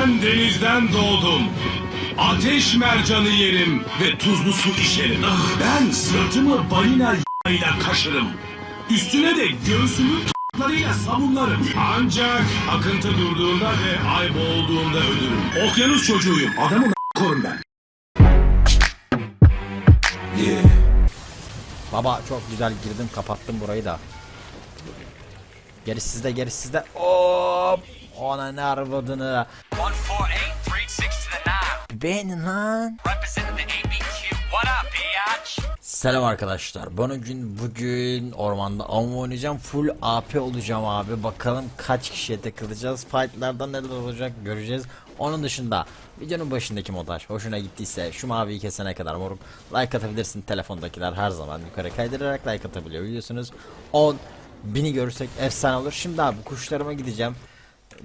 Ben denizden doğdum. Ateş mercanı yerim ve tuzlu su içerim. Ben sırtımı balina ile kaşırım. Üstüne de göğsümü t**larıyla sabunlarım. Ancak akıntı durduğunda ve ay boğulduğunda ölürüm. Okyanus çocuğuyum. Adamın korum ben. Baba çok güzel girdim kapattım burayı da. Gerisi sizde gerisi sizde. Hop. Ona ne arvadını. 148, 3-6 to the 9. Beğenin lan. Selam arkadaşlar. Bugün bugün ormanda avım oynayacağım. Full AP olacağım abi. Bakalım kaç kişiye takılacağız. Fightlarda neler olacak göreceğiz. Onun dışında videonun başındaki modaj hoşuna gittiyse şu maviyi kesene kadar moruk like atabilirsin. Telefondakiler her zaman yukarı kaydırarak like atabiliyor biliyorsunuz. 10 bini görürsek efsane olur. Şimdi abi kuşlarıma gideceğim.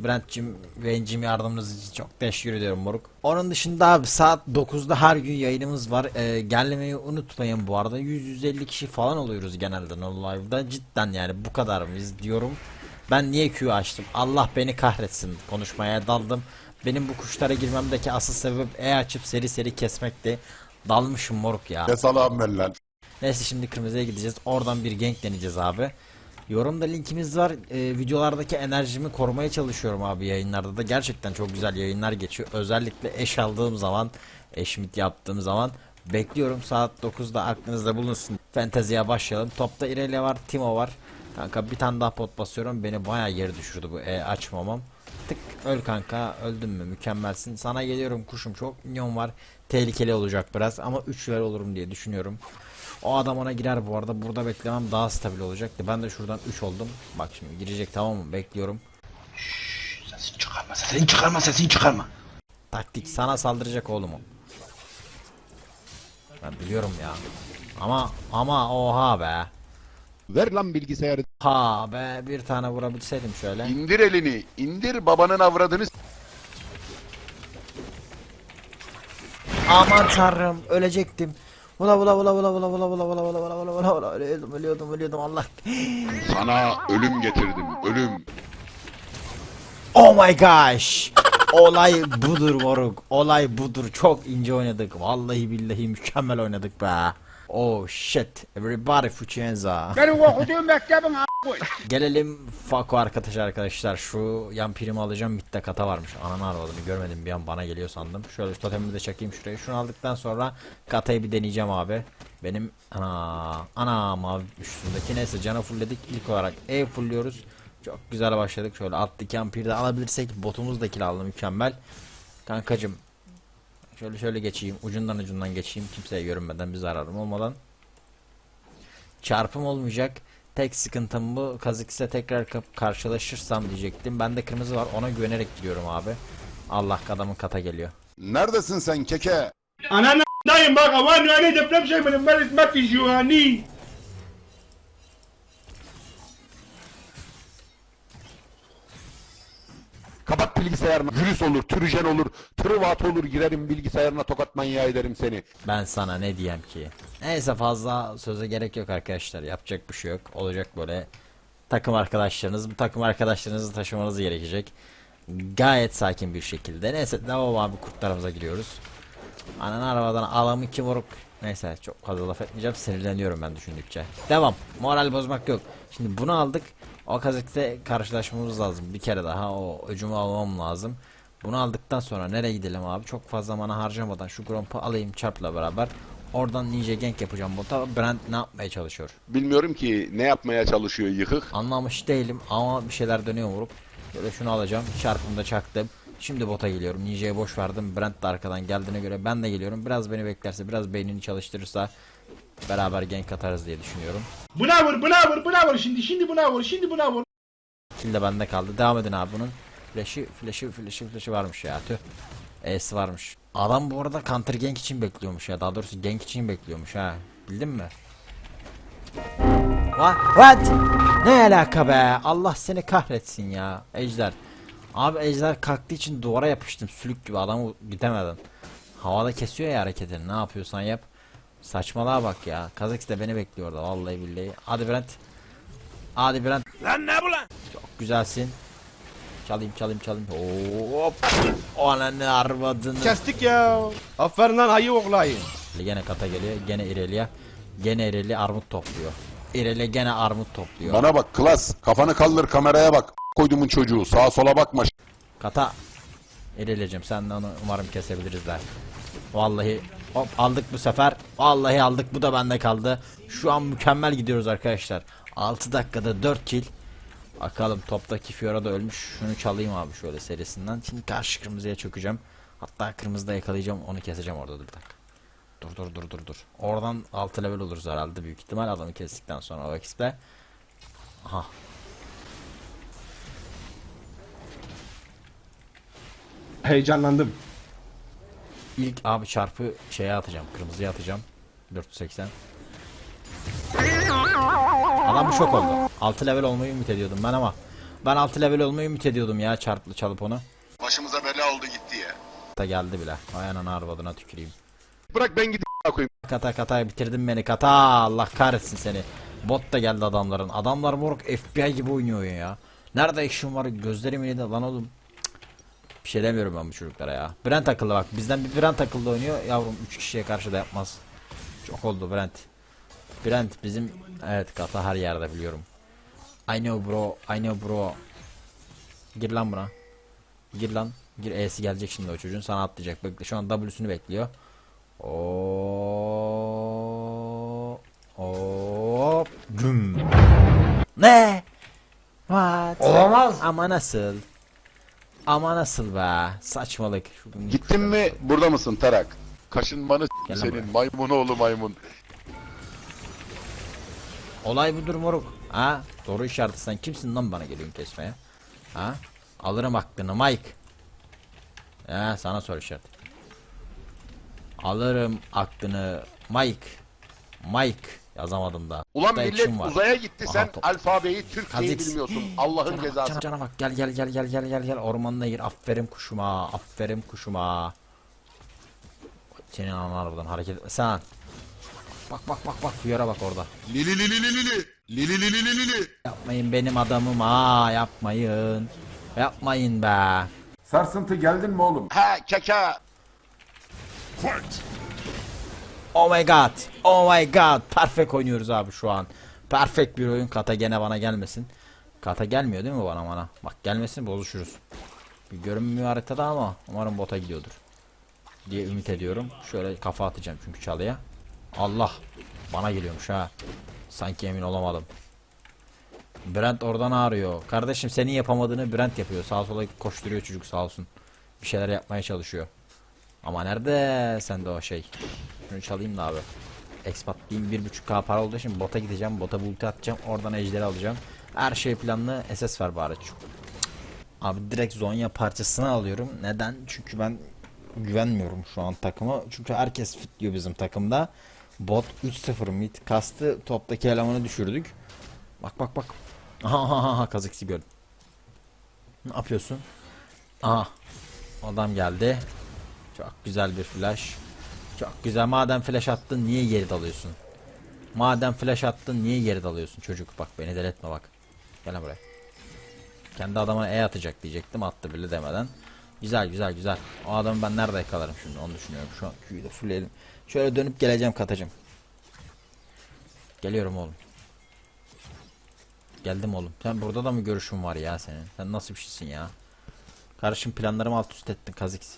Brent'cim ve Encim yardımınız için çok teşekkür ediyorum moruk. Onun dışında abi saat 9'da her gün yayınımız var. Ee, gelmeyi unutmayın bu arada. 100-150 kişi falan oluyoruz genelde No Live'da. Cidden yani bu kadar mıyız diyorum. Ben niye Q açtım? Allah beni kahretsin. Konuşmaya daldım. Benim bu kuşlara girmemdeki asıl sebep E açıp seri seri kesmekti. Dalmışım moruk ya. Ne salam ben lan. Neyse şimdi kırmızıya gideceğiz. Oradan bir gank deneyeceğiz abi. Yorumda linkimiz var. Ee, videolardaki enerjimi korumaya çalışıyorum abi yayınlarda da. Gerçekten çok güzel yayınlar geçiyor. Özellikle eş aldığım zaman, eşmit yaptığım zaman bekliyorum. Saat 9'da aklınızda bulunsun. Fanteziye başlayalım. Topta Irelia var, Timo var. Kanka bir tane daha pot basıyorum. Beni bayağı geri düşürdü bu e açmamam. Tık öl kanka öldün mü mükemmelsin. Sana geliyorum kuşum çok minyon var. Tehlikeli olacak biraz ama 3 ver olurum diye düşünüyorum. O adam ona girer bu arada. Burada beklemem daha stabil olacaktı. Ben de şuradan 3 oldum. Bak şimdi girecek tamam mı? Bekliyorum. Sesini çıkarma, sesini çıkarma, sesini çıkarma. Taktik sana saldıracak oğlum o. Ben biliyorum ya. Ama ama oha be. Ver lan bilgisayarı. Ha be bir tane vurabilseydim şöyle. İndir elini. indir babanın avradını. Aman tanrım ölecektim. Vula vula vula vula vula vula vula vula vula vula vula vula vula ölüyordum ölüyordum ölüyordum Allah. Sana ölüm getirdim. Ölüm. Oh my gosh. Olay budur moruk. Olay budur. Çok ince oynadık. Vallahi billahi mükemmel oynadık be. Oh shit. Everybody fuchenza. Benim okuduğum mektebin Gelelim Fako arkadaş arkadaşlar. Şu yan primi alacağım. Mitte kata varmış. Ananı araladım. Görmedim bir an bana geliyor sandım. Şöyle şu totemimi de çekeyim şuraya. Şunu aldıktan sonra katayı bir deneyeceğim abi. Benim ana ana mavi üstündeki neyse canı fullledik. İlk olarak E fullliyoruz. Çok güzel başladık. Şöyle alttaki ampiri de alabilirsek botumuz da kiraladı mükemmel. Kankacım Şöyle şöyle geçeyim. Ucundan ucundan geçeyim. Kimseye görünmeden bir zararım olmadan. Çarpım olmayacak. Tek sıkıntım bu. Kazıkse tekrar karşılaşırsam diyecektim. Bende kırmızı var. Ona güvenerek gidiyorum abi. Allah adamın kata geliyor. Neredesin sen keke? Ananı dayım bak aman öyle deprem şey benim ben hizmet yani. Kapat bilgisayarını. Virüs olur, türjen olur, tırvat olur. Girerim bilgisayarına tokat manyağı ederim seni. Ben sana ne diyeyim ki. Neyse fazla söze gerek yok arkadaşlar. Yapacak bir şey yok. Olacak böyle takım arkadaşlarınız. Bu takım arkadaşlarınızı taşımanız gerekecek. Gayet sakin bir şekilde. Neyse devam abi kurtlarımıza giriyoruz. Ananı arabadan alamı kim vurup Neyse çok fazla laf etmeyeceğim sinirleniyorum ben düşündükçe. Devam. Moral bozmak yok. Şimdi bunu aldık. O kazakte karşılaşmamız lazım. Bir kere daha o öcümü almam lazım. Bunu aldıktan sonra nereye gidelim abi? Çok fazla mana harcamadan şu Gromp'u alayım çarpla beraber. Oradan ninja gank yapacağım bota. Brand ne yapmaya çalışıyor? Bilmiyorum ki ne yapmaya çalışıyor yıkık. Anlamış değilim ama bir şeyler dönüyor vurup. Böyle şunu alacağım. Çarpımda çaktım. Şimdi bota geliyorum. Ninja'ya boş verdim. Brent de arkadan geldiğine göre ben de geliyorum. Biraz beni beklerse, biraz beynini çalıştırırsa beraber gank atarız diye düşünüyorum. Buna vur buna vur buna vur şimdi şimdi buna vur şimdi buna vur. Kill de bende kaldı. Devam edin abi bunun. Flash'ı, flash'ı, flash'ı, flash'ı varmış ya. Tüh. E'si varmış. Adam bu arada counter gank için bekliyormuş ya. Daha doğrusu gank için bekliyormuş ha. Bildin mi? What? What? Ne alaka be? Allah seni kahretsin ya. Ejder. Abi ejder kalktığı için duvara yapıştım. Sülük gibi adamı gidemedim. Havada kesiyor ya hareketini. Ne yapıyorsan yap. Saçmalığa bak ya. Kazakis de beni bekliyor orada. Vallahi billahi. Hadi Brent. Hadi Brent. Lan ne bu lan? Çok güzelsin. Çalayım çalayım çalayım. Hop. Ananı arvadını. Kestik ya. Aferin lan ayı oğlayı. Gene kata geliyor. Gene İrelia. Gene İrelia armut topluyor. İrelia gene armut topluyor. Bana bak klas. Kafanı kaldır kameraya bak. Koydumun çocuğu. Sağa sola bakma. Kata. İrelia'cım sen de onu umarım kesebiliriz der. Vallahi hop aldık bu sefer. Vallahi aldık bu da bende kaldı. Şu an mükemmel gidiyoruz arkadaşlar. 6 dakikada 4 kill. Bakalım toptaki Fiora da ölmüş. Şunu çalayım abi şöyle serisinden. Şimdi karşı kırmızıya çökeceğim. Hatta kırmızıda yakalayacağım onu keseceğim orada dur bir dakika. Dur dur dur dur dur. Oradan 6 level oluruz herhalde büyük ihtimal adamı kestikten sonra o ekiple. Aha Heyecanlandım. İlk abi çarpı şeye atacağım. Kırmızıya atacağım. 480. Adam şok oldu. 6 level olmayı ümit ediyordum ben ama. Ben 6 level olmayı ümit ediyordum ya çarplı çalıp onu. Başımıza bela oldu gitti ya. Da geldi bile. Vay anana arvadına tüküreyim. Bırak ben gideyim koyayım. Kata kata bitirdin beni kata. Allah kahretsin seni. Bot da geldi adamların. Adamlar moruk FBI gibi oynuyor ya. Nerede action var gözlerim yedi lan oğlum. Bir şey demiyorum ben bu çocuklara ya. Brent akıllı bak. Bizden bir Brent akıllı oynuyor. Yavrum 3 kişiye karşı da yapmaz. Çok oldu Brent. Brent bizim evet kata her yerde biliyorum. I know bro. I know bro. Gir lan buna. Gir lan. Gir E'si gelecek şimdi o çocuğun sana atlayacak. Bekle şu an W'sünü bekliyor. Oo. Hop. Güm. Ne? What? Olamaz. Ama nasıl? Ama nasıl be? Saçmalık. Şuradan Gittin mi burada mısın Tarak? Kaşınmanı Gel lan senin maymun oğlu maymun. Olay budur moruk. Ha? Soru işareti sen kimsin lan bana geliyorsun kesmeye? Ha? Alırım hakkını Mike. Ya sana soru işareti. Alırım aklını Mike. Mike yazamadım da. Ulan Burada millet var. uzaya gitti Aha, sen top. alfabeyi Türkçeyi Kazix. bilmiyorsun. Allah'ın Cana bak, cezası. Cana, cana bak gel gel gel gel gel gel gel ormanına gir aferin kuşuma aferin kuşuma Senin anan buradan hareket etme sen Bak bak bak bak Fiora bak orada Lili lili lili lili. Lili lili lili lili. Yapmayın benim adamım ha yapmayın Yapmayın be Sarsıntı geldin mi oğlum? Ha keka. Oh my god Oh my god. Perfect oynuyoruz abi şu an. Perfect bir oyun. Kata gene bana gelmesin. Kata gelmiyor değil mi bana bana? Bak gelmesin bozuşuruz. Görünmüyor haritada ama umarım bota gidiyordur Diye ümit ediyorum. Şöyle kafa atacağım çünkü çalıya. Allah Bana geliyormuş ha. Sanki emin olamadım. Brent oradan ağrıyor. Kardeşim senin yapamadığını Brent yapıyor. Sağa sola koşturuyor çocuk sağ olsun. Bir şeyler yapmaya çalışıyor. Ama nerede? Sende o şey şunu çalayım da abi. Expat diyeyim 1.5k para olduğu için bota gideceğim. Bota ulti atacağım. Oradan ejderi alacağım. Her şey planlı. SS ver bari. Cık. Abi direkt Zonya parçasını alıyorum. Neden? Çünkü ben güvenmiyorum şu an takıma. Çünkü herkes fit diyor bizim takımda. Bot 3-0 mid kastı. Toptaki elemanı düşürdük. Bak bak bak. Aha aha aha kazıksı gördüm. Ne yapıyorsun? Aha. Adam geldi. Çok güzel bir flash. Çok güzel. Madem flash attın niye geri dalıyorsun? Madem flash attın niye geri dalıyorsun çocuk? Bak beni deletme bak. Gel buraya. Kendi adama E atacak diyecektim. Attı bile demeden. Güzel güzel güzel. O adamı ben nerede yakalarım şimdi onu düşünüyorum. Şu an Q'yu da fullleyelim. Şöyle dönüp geleceğim katacım. Geliyorum oğlum. Geldim oğlum. Sen burada da mı görüşün var ya senin? Sen nasıl bir şeysin ya? Karışım planlarımı alt üst ettin Kazix.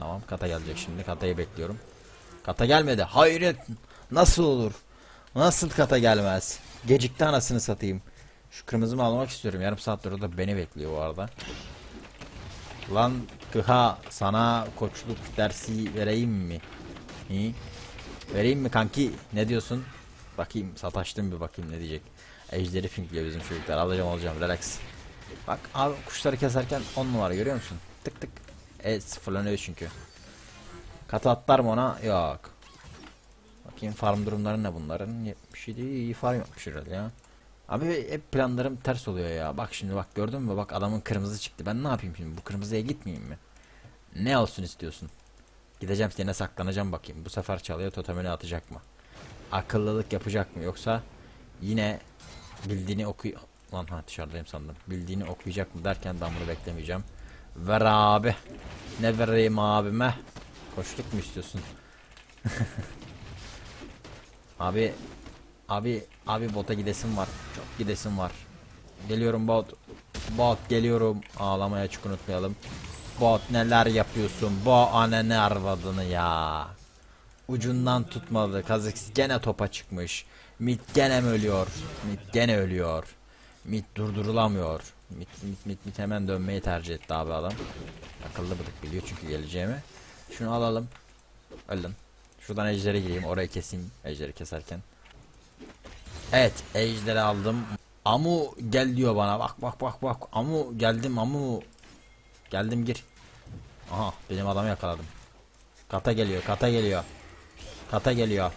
Tamam kata gelecek şimdi. Katayı bekliyorum. Kata gelmedi. Hayret. Nasıl olur? Nasıl kata gelmez? Gecikti anasını satayım. Şu kırmızımı almak istiyorum. Yarım saattir orada beni bekliyor bu arada. Lan kıha sana koçluk dersi vereyim mi? İyi. Vereyim mi kanki? Ne diyorsun? Bakayım sataştım bir bakayım ne diyecek. Ejderi fingliyor bizim çocuklar. Alacağım alacağım relax. Bak abi kuşları keserken 10 numara görüyor musun? Tık tık. E sıfırlanıyor çünkü. Katı atlar mı ona? Yok. Bakayım farm durumları ne bunların? 77 iyi farm yapmış herhalde ya. Abi hep planlarım ters oluyor ya. Bak şimdi bak gördün mü? Bak adamın kırmızı çıktı. Ben ne yapayım şimdi? Bu kırmızıya gitmeyeyim mi? Ne olsun istiyorsun? Gideceğim yerine saklanacağım bakayım. Bu sefer çalıyor totemini atacak mı? Akıllılık yapacak mı? Yoksa yine bildiğini oku Lan ha dışarıdayım sandım. Bildiğini okuyacak mı derken ben bunu beklemeyeceğim. Ver abi. Ne vereyim abime? Koşluk mu istiyorsun? abi abi abi bota gidesim var. Çok gidesim var. Geliyorum bot. Bot geliyorum. Ağlamaya çok unutmayalım. Bot neler yapıyorsun? Bu anne arvadını ya. Ucundan tutmadı. Kazık gene topa çıkmış. Mit gene ölüyor? Mit gene ölüyor. Mit durdurulamıyor. Mit mit mit mit hemen dönmeyi tercih etti abi adam. Akıllı bıdık biliyor çünkü geleceğimi. Şunu alalım. Öldüm. Şuradan ejderi gireyim. Orayı keseyim. Ejderi keserken. Evet ejderi aldım. Amu gel diyor bana. Bak bak bak bak. Amu geldim Amu. Geldim gir. Aha benim adamı yakaladım. Kata geliyor kata geliyor. Kata geliyor.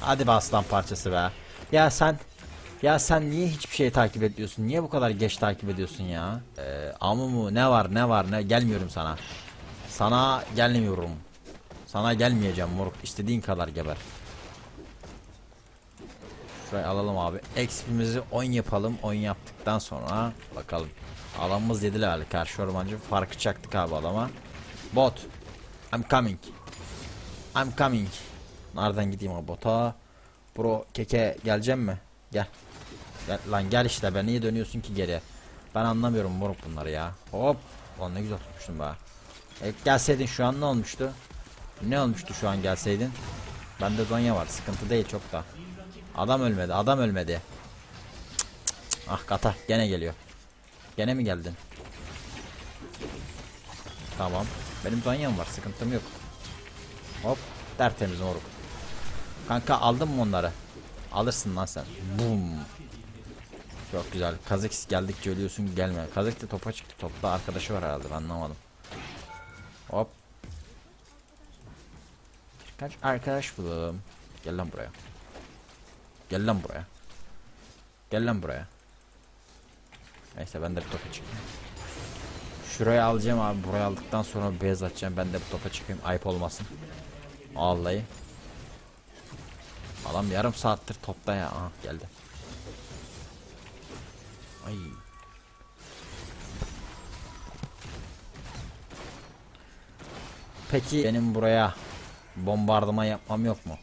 Hadi be aslan parçası be. Ya sen ya sen niye hiçbir şey takip ediyorsun? Niye bu kadar geç takip ediyorsun ya? Ee, amu mu ne var ne var ne gelmiyorum sana. Sana gelmiyorum. Sana gelmeyeceğim moruk. İstediğin kadar geber. Şurayı alalım abi. XP'mizi 10 yapalım. 10 yaptıktan sonra bakalım. Alanımız 7 level. Karşı ormancı farkı çaktık abi adama. Bot. I'm coming. I'm coming. Nereden gideyim o bota? Bro keke geleceğim mi? Gel. Lan gel işte be niye dönüyorsun ki geriye? Ben anlamıyorum moruk bunları ya. Hop. Lan ne güzel tutmuştum be. E, gelseydin şu an ne olmuştu? Ne olmuştu şu an gelseydin? Bende zonya var sıkıntı değil çok da. Adam ölmedi adam ölmedi. Cık, cık, cık. Ah kata gene geliyor. Gene mi geldin? Tamam. Benim zonyam var sıkıntım yok. Hop tertemiz moruk. Kanka aldın mı onları? Alırsın lan sen. Boom. Çok güzel. Kazix geldikçe ölüyorsun gelme. Kazix de topa çıktı. Topta arkadaşı var herhalde ben anlamadım. Hop. Kaç arkadaş bulalım. Gel lan buraya. Gel lan buraya. Gel lan buraya. Neyse ben de bir topa çıkayım. Şuraya alacağım abi. Buraya aldıktan sonra beyaz atacağım. Ben de bu topa çıkayım. Ayıp olmasın. Vallahi. Adam yarım saattir topta ya. Aha geldi. Ay. Peki benim buraya bombardıman yapmam yok mu?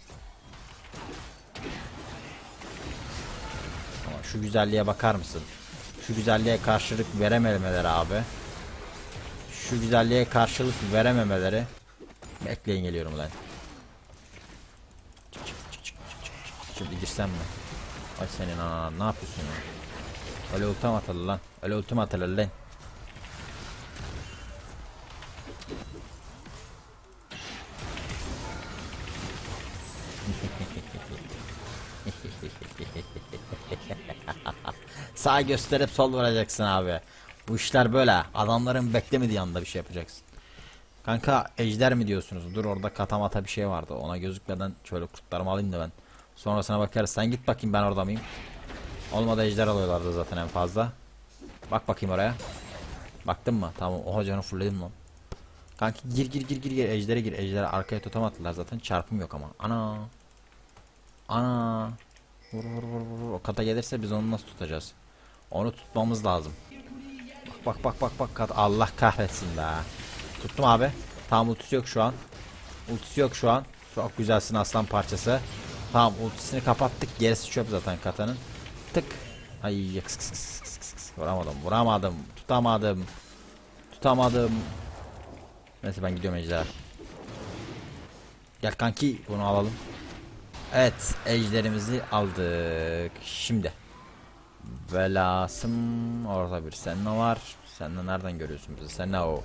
Ama şu güzelliğe bakar mısın? Şu güzelliğe karşılık verememeleri abi. Şu güzelliğe karşılık verememeleri. Bekleyin geliyorum lan. Şimdi girsem mi? Ay senin ana ne yapıyorsun ya? Öyle ultim atalı lan. Öyle ultim atalı lan. Sağ gösterip sol vuracaksın abi. Bu işler böyle. Adamların beklemediği anda bir şey yapacaksın. Kanka ejder mi diyorsunuz? Dur orada katamata bir şey vardı. Ona gözükmeden şöyle kurtlarımı alayım da ben. Sonrasına bakarız. Sen git bakayım ben orada mıyım? Olmadı ejder alıyorlardı zaten en fazla. Bak bakayım oraya. Baktın mı? Tamam. Oha canı fullledim lan. Kanki gir gir gir gir gir ejdere gir. Ejdere arkaya totem attılar zaten. Çarpım yok ama. Ana. Ana. Vur vur vur vur. O kata gelirse biz onu nasıl tutacağız? Onu tutmamız lazım. Bak bak bak bak bak kat. Allah kahretsin be. Tuttum abi. Tamam ultisi yok şu an. Ultisi yok şu an. Çok güzelsin aslan parçası. Tamam ultisini kapattık. Gerisi çöp zaten katanın. Tık. Ay kıs kıs kıs kıs kıs. Vuramadım. Vuramadım. Tutamadım. Tutamadım. Neyse ben gidiyorum ejder. Gel kanki bunu alalım. Evet ejderimizi aldık. Şimdi. Velasım orada bir Senna var. Senna nereden görüyorsun bizi? Senna o.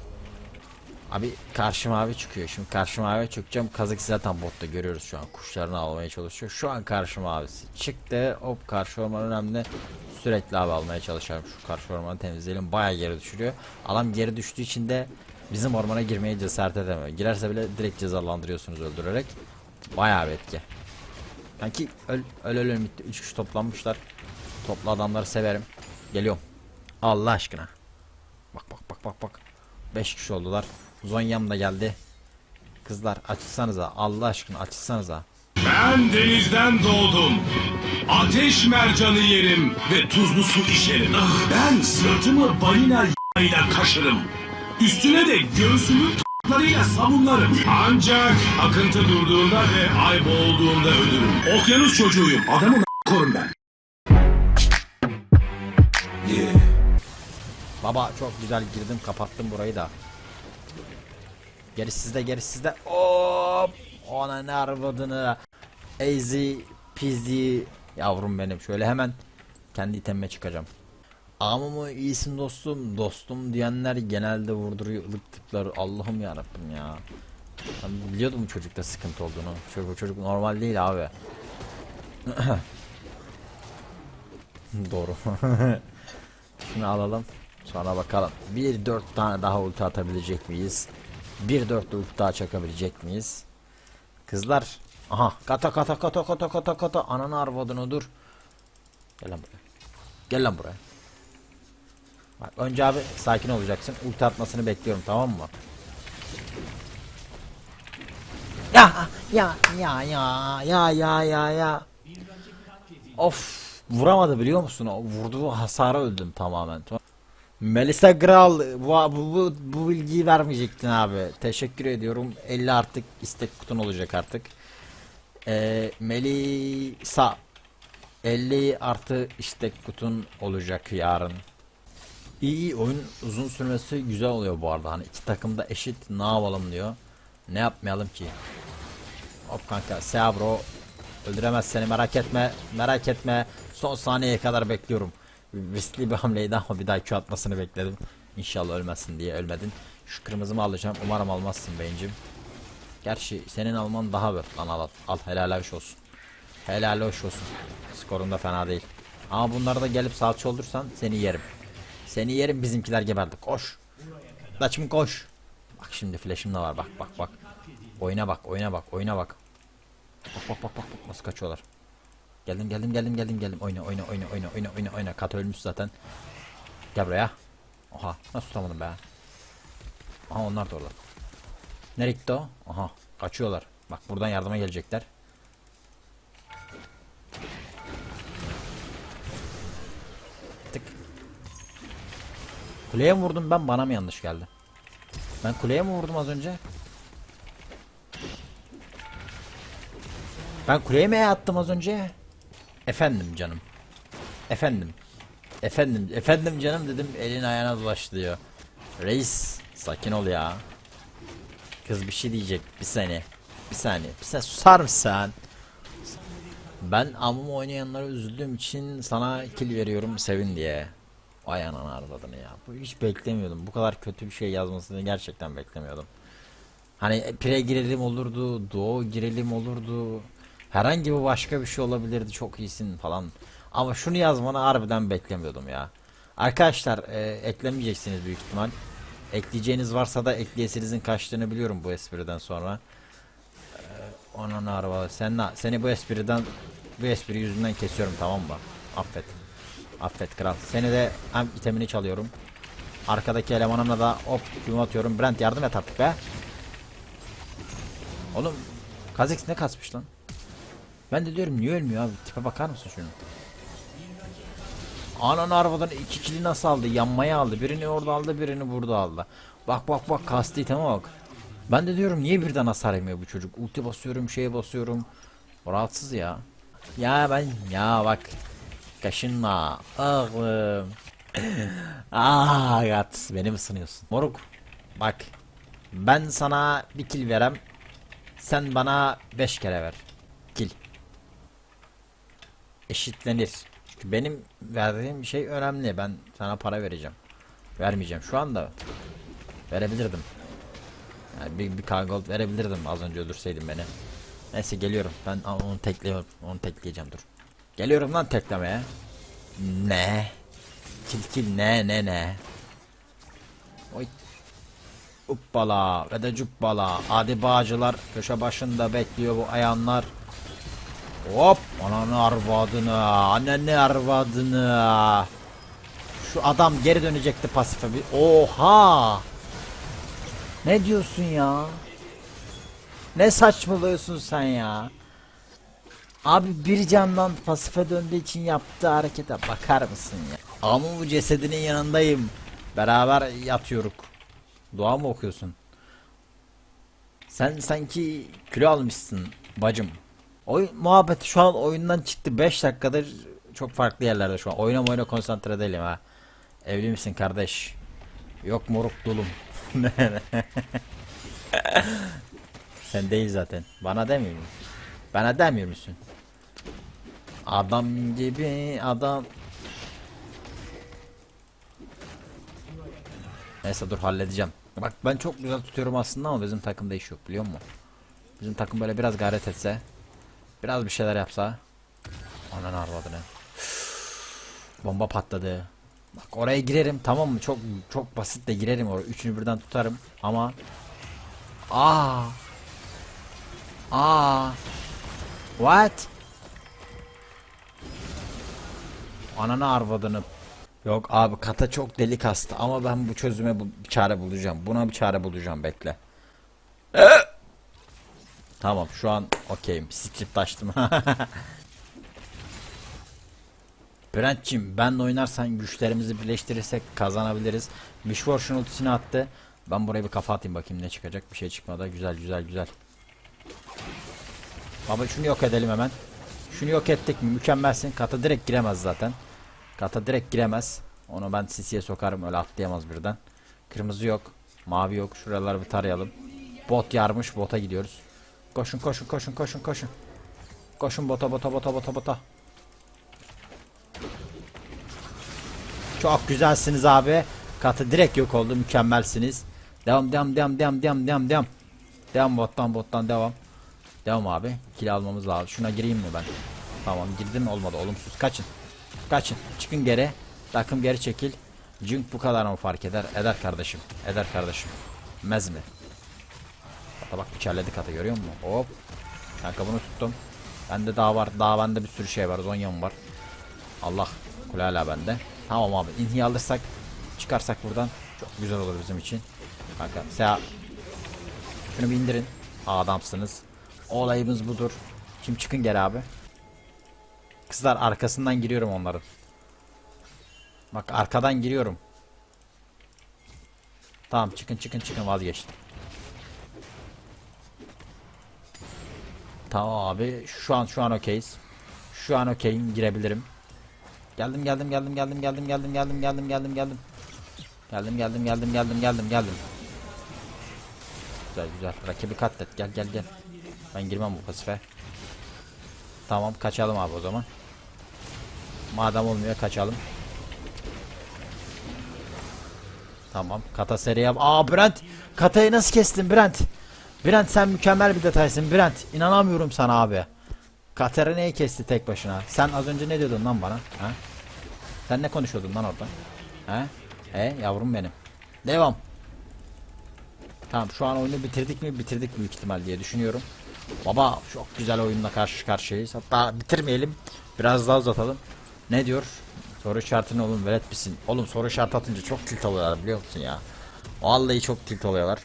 Abi karşı mavi çıkıyor. Şimdi karşı mavi çıkacağım. Kazık zaten botta görüyoruz şu an. Kuşlarını almaya çalışıyor. Şu an karşı mavisi çıktı. Hop karşı orman önemli. Sürekli abi almaya çalışıyorum. Şu karşı ormanı temizleyelim. Baya geri düşürüyor. Adam geri düştüğü için de bizim ormana girmeye cesaret edemiyor. Girerse bile direkt cezalandırıyorsunuz öldürerek. Baya bir etki. Kanki öl öl öl öl bitti. 3 kişi toplanmışlar. Toplu adamları severim. Geliyorum. Allah aşkına. Bak bak bak bak bak. 5 kişi oldular. Zonyam da geldi. Kızlar açılsanıza. Allah aşkına açılsanıza. Ben denizden doğdum. Ateş mercanı yerim ve tuzlu su içerim. Ben sırtımı balina ile kaşırım. Üstüne de göğsümü t**larıyla sabunlarım. Ancak akıntı durduğunda ve ay boğulduğunda ölürüm. Okyanus çocuğuyum. Adamı korum ben. Baba çok güzel girdim kapattım burayı da. Gerisi sizde gerisi sizde. Hop! Ona ne arvadını. Easy peasy. Yavrum benim şöyle hemen kendi itemime çıkacağım. Ama mı iyisin dostum dostum diyenler genelde vurduruyor ılık tipler Allah'ım yarabbim ya. Ben biliyordum çocukta sıkıntı olduğunu. Çocuk, çocuk normal değil abi. Doğru. Şunu alalım. Sonra bakalım. Bir dört tane daha ulti atabilecek miyiz? Bir dört ulti daha çakabilecek miyiz? Kızlar. Aha kata kata kata kata kata kata. Ananı arvadını dur. Gel lan buraya. Gel lan buraya. Bak önce abi sakin olacaksın. Ulti atmasını bekliyorum tamam mı? Ya ya ya ya ya ya ya ya. Of vuramadı biliyor musun? O vurduğu hasara öldüm tamamen. Melisa Gral bu, bu, bu, bu bilgiyi vermeyecektin abi. Teşekkür ediyorum. 50 artık istek kutun olacak artık. Ee, Melisa 50 artı istek kutun olacak yarın. İyi iyi oyun uzun sürmesi güzel oluyor bu arada. Hani iki takım da eşit ne yapalım diyor. Ne yapmayalım ki? Hop kanka Seabro öldüremez seni merak etme merak etme son saniyeye kadar bekliyorum riskli bir hamleydi ama bir daha Q atmasını bekledim. İnşallah ölmezsin diye ölmedin. Şu kırmızımı alacağım. Umarım almazsın beyincim. Gerçi senin alman daha bir lan al, al, al helal hoş olsun. Helal hoş olsun. Skorun da fena değil. Ama bunları da gelip salça olursan seni yerim. Seni yerim bizimkiler geberdi. Koş. Daçım koş. Bak şimdi flash'im de var. Bak bak bak. Oyuna bak oyuna bak oyuna bak. Bak bak bak bak bak. Nasıl kaçıyorlar. Geldim geldim geldim geldim geldim. Oyna oyna oyna oyna oyna oyna oyna. Kat ölmüş zaten. Gel buraya. Oha nasıl tutamadım be. Aha onlar da orada. Nereye gitti o? Aha kaçıyorlar. Bak buradan yardıma gelecekler. Tık. Kuleye mi vurdum ben bana mı yanlış geldi? Ben kuleye mi vurdum az önce? Ben kuleye mi attım az önce? Efendim canım. Efendim. Efendim. Efendim canım dedim elin ayağına dolaştı. Reis sakin ol ya. Kız bir şey diyecek bir saniye. Bir saniye. Bir saniye susar mısın? Ben amım oynayanlara üzüldüğüm için sana kill veriyorum sevin diye. Ay ananı arvadını ya. Bu hiç beklemiyordum. Bu kadar kötü bir şey yazmasını gerçekten beklemiyordum. Hani pre girelim olurdu, duo girelim olurdu. Herhangi bir başka bir şey olabilirdi. Çok iyisin falan. Ama şunu yazmanı harbiden beklemiyordum ya. Arkadaşlar e, eklemeyeceksiniz büyük ihtimal. Ekleyeceğiniz varsa da ekleyesinizin kaçtığını biliyorum bu espriden sonra. E, onun araba sen na- seni bu espriden bu espri yüzünden kesiyorum tamam mı? Affet. Affet kral. Seni de hem itemini çalıyorum. Arkadaki elemanımla da hop yum atıyorum. Brent yardım et artık be. Oğlum Kazix ne kasmış lan? Ben de diyorum niye ölmüyor abi? Tipe bakar mısın şunu? Anan arabadan iki kili nasıl aldı? Yanmaya aldı. Birini orada aldı, birini burada aldı. Bak bak bak kasti iteme bak. Ben de diyorum niye birden hasar yemiyor bu çocuk? Ulti basıyorum, şeye basıyorum. Rahatsız ya. Ya ben ya bak. Kaşınma. Oğlum. ah gat. Beni mi sınıyorsun? Moruk. Bak. Ben sana bir kill verem. Sen bana 5 kere ver. Eşitlenir. Çünkü benim verdiğim şey önemli. Ben sana para vereceğim. Vermeyeceğim. Şu anda verebilirdim. Yani bir, bir gold verebilirdim az önce öldürseydin beni. Neyse geliyorum. Ben onu tekliyorum. Onu tekleyeceğim dur. Geliyorum lan teklemeye. Ne? Kil kil ne ne ne? Oy. Uppala ve de cuppala. Hadi bağcılar köşe başında bekliyor bu ayanlar. Hop ananı arvadını ananı arvadını Şu adam geri dönecekti pasife bir Oha Ne diyorsun ya Ne saçmalıyorsun sen ya Abi bir candan pasife döndüğü için yaptığı harekete bakar mısın ya? Ama bu cesedinin yanındayım. Beraber yatıyoruz. Dua mı okuyorsun? Sen sanki kilo almışsın bacım. Oyun muhabbet şu an oyundan çıktı 5 dakikadır çok farklı yerlerde şu an. Oyuna oyuna konsantre değilim ha. Evli misin kardeş? Yok moruk dulum. Sen değil zaten. Bana demiyor musun? Bana demiyor musun? Adam gibi adam. Neyse dur halledeceğim. Bak ben çok güzel tutuyorum aslında ama bizim takımda iş yok biliyor musun? Bizim takım böyle biraz gayret etse. Biraz bir şeyler yapsa. Anan arvadını. Bomba patladı. Bak oraya girerim tamam mı? Çok çok basit de girerim oraya. Üçünü birden tutarım ama Aa. Aa. What? Ananı arvadını. Yok abi kata çok delik hasta ama ben bu çözüme bu bir çare bulacağım. Buna bir çare bulacağım bekle. Tamam şu an okeyim. Script açtım. Brent'cim benle oynarsan güçlerimizi birleştirirsek kazanabiliriz. Wishfortune ultisini attı. Ben buraya bir kafa atayım bakayım ne çıkacak. Bir şey çıkmadı. Güzel güzel güzel. Baba şunu yok edelim hemen. Şunu yok ettik mi? Mükemmelsin. Kata direkt giremez zaten. Kata direkt giremez. Onu ben sisiye sokarım öyle atlayamaz birden. Kırmızı yok. Mavi yok. Şuraları bir tarayalım. Bot yarmış. Bota gidiyoruz. Koşun koşun koşun koşun koşun. Koşun bota bota bota bota bota. Çok güzelsiniz abi. Katı direkt yok oldu. Mükemmelsiniz. Devam devam devam devam devam devam devam. Devam bottan bottan devam. Devam abi. Kill almamız lazım. Şuna gireyim mi ben? Tamam girdim olmadı. Olumsuz. Kaçın. Kaçın. Çıkın geri. Takım geri çekil. Cünk bu kadar mı fark eder? Eder kardeşim. Eder kardeşim. Mez mi? Kata bak içerledi kata görüyor musun? Hop. Kanka bunu tuttum. Bende daha var. Daha bende bir sürü şey var. Zonya'm var. Allah. Kule hala bende. Tamam abi. İnhiyi alırsak çıkarsak buradan çok güzel olur bizim için. Kanka Seha şunu bir indirin. Adamsınız. Olayımız budur. Şimdi çıkın gel abi. Kızlar arkasından giriyorum onların. Bak arkadan giriyorum. Tamam çıkın çıkın çıkın vazgeçtim. Tamam abi şu an şu an okeyiz. Şu an okeyim girebilirim. Geldim geldim geldim geldim geldim geldim geldim geldim geldim geldim. Geldim geldim geldim geldim geldim geldim. Güzel güzel. Rakibi katlet. Gel gel gel. Ben girmem bu pasife. Tamam kaçalım abi o zaman. Madem olmuyor kaçalım. Tamam. Kata seri yap. Aa Brent. Katayı nasıl kestin Brent? Brent sen mükemmel bir detaysın Brent. İnanamıyorum sana abi. Katarina'yı kesti tek başına. Sen az önce ne diyordun lan bana? Ha? Sen ne konuşuyordun lan orada? He? E yavrum benim. Devam. Tamam şu an oyunu bitirdik mi? Bitirdik büyük ihtimal diye düşünüyorum. Baba çok güzel oyunla karşı karşıyayız. Hatta bitirmeyelim. Biraz daha uzatalım. Ne diyor? Soru işaretini oğlum velet misin? Oğlum soru işareti atınca çok tilt oluyorlar biliyor musun ya? Vallahi çok tilt oluyorlar.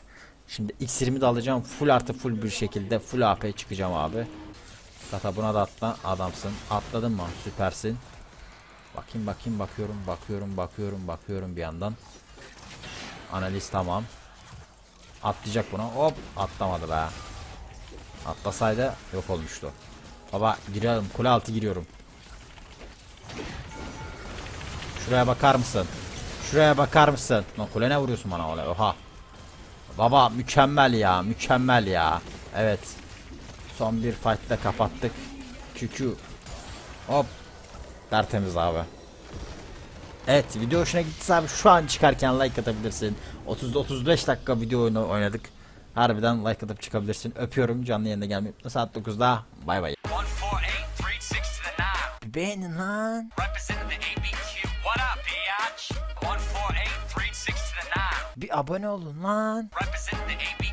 Şimdi X20'de de alacağım. Full artı full bir şekilde full AP çıkacağım abi. Kata buna da atla adamsın. Atladın mı? Süpersin. Bakayım bakayım bakıyorum bakıyorum bakıyorum bakıyorum bir yandan. Analiz tamam. Atlayacak buna. Hop atlamadı be. Atlasaydı yok olmuştu. Baba girelim kule altı giriyorum. Şuraya bakar mısın? Şuraya bakar mısın? Lan kule ne vuruyorsun bana öyle? Oha. Baba mükemmel ya mükemmel ya. Evet. Son bir fight'ta kapattık. Kükü. Hop. Tertemiz abi. Evet video hoşuna gittiyse abi şu an çıkarken like atabilirsin. 30-35 dakika video oyunu oynadık. Harbiden like atıp çıkabilirsin. Öpüyorum canlı yayında gelmeyi. Saat 9'da. Bay bay. 148, 36 to the 9. Beğenin lan. Bir abone olun lan. Representing the ABQ.